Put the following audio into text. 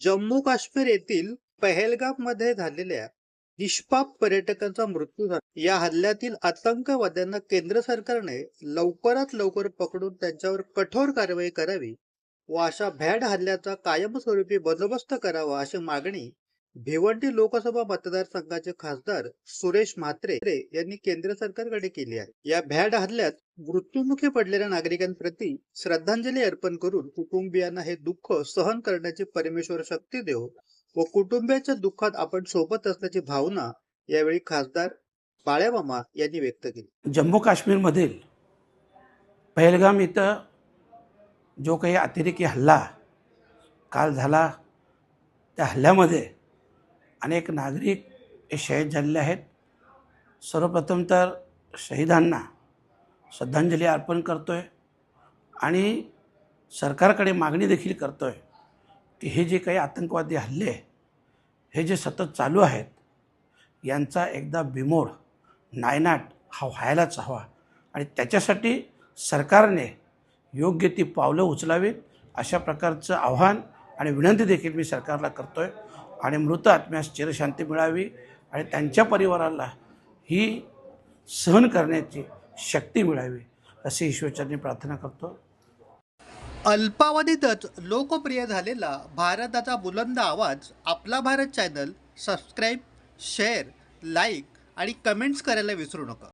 जम्मू काश्मीर येथील पहलगाममध्ये झालेल्या निष्पाप पर्यटकांचा मृत्यू झाला. या हल्ल्यातील आतंकवाद्यांना केंद्र सरकारने लवकरात लवकर पकडून त्यांच्यावर कठोर कारवाई करावी व अशा भ्याड हल्ल्याचा कायमस्वरूपी बंदोबस्त करावा अशी मागणी भिवंडी लोकसभा मतदारसंघाचे खासदार सुरेश म्हात्रे यांनी केंद्र सरकारकडे केली आहे. या भ्याड हल्ल्यात मृत्युमुखी पडलेल्या नागरिकांप्रती श्रद्धांजली अर्पण करून कुटुंबियांना हे दुःख सहन करण्याची परमेश्वर शक्ती देव व कुटुंबियाच्या दुःखात आपण सोबत असल्याची भावना यावेळी खासदार बाळ्यामामा यांनी व्यक्त केली. जम्मू काश्मीरमधील पहलगाम इथं जो काही अतिरेकी हल्ला काल झाला त्या हल्ल्यामध्ये अनेक नागरिक हे शहीद झालेले आहेत. सर्वप्रथम तर शहीदांना श्रद्धांजली अर्पण करतो आहे आणि सरकारकडे मागणी देखील करतो आहे की हे जे काही आतंकवादी हल्ले हे जे सतत चालू आहेत यांचा एकदा बिमोड नायनाट हा व्हायलाच हवा आणि त्याच्यासाठी सरकारने योग्य ती पावलं उचलावीत अशा प्रकारचं आव्हान आणि विनंती देखील मी सरकारला करतो आहे आणि मृत आत्म्यास चिरशांती मिळावी आणि त्यांच्या परिवाराला ही सहन करण्याची शक्ती मिळावी अशी ईश्वरचरणी प्रार्थना करतो. अल्पावधीतच लोकप्रिय झालेला भारताचा बुलंद आवाज आपला Bharat channel subscribe share like आणि कमेंट्स करायला विसरू नका.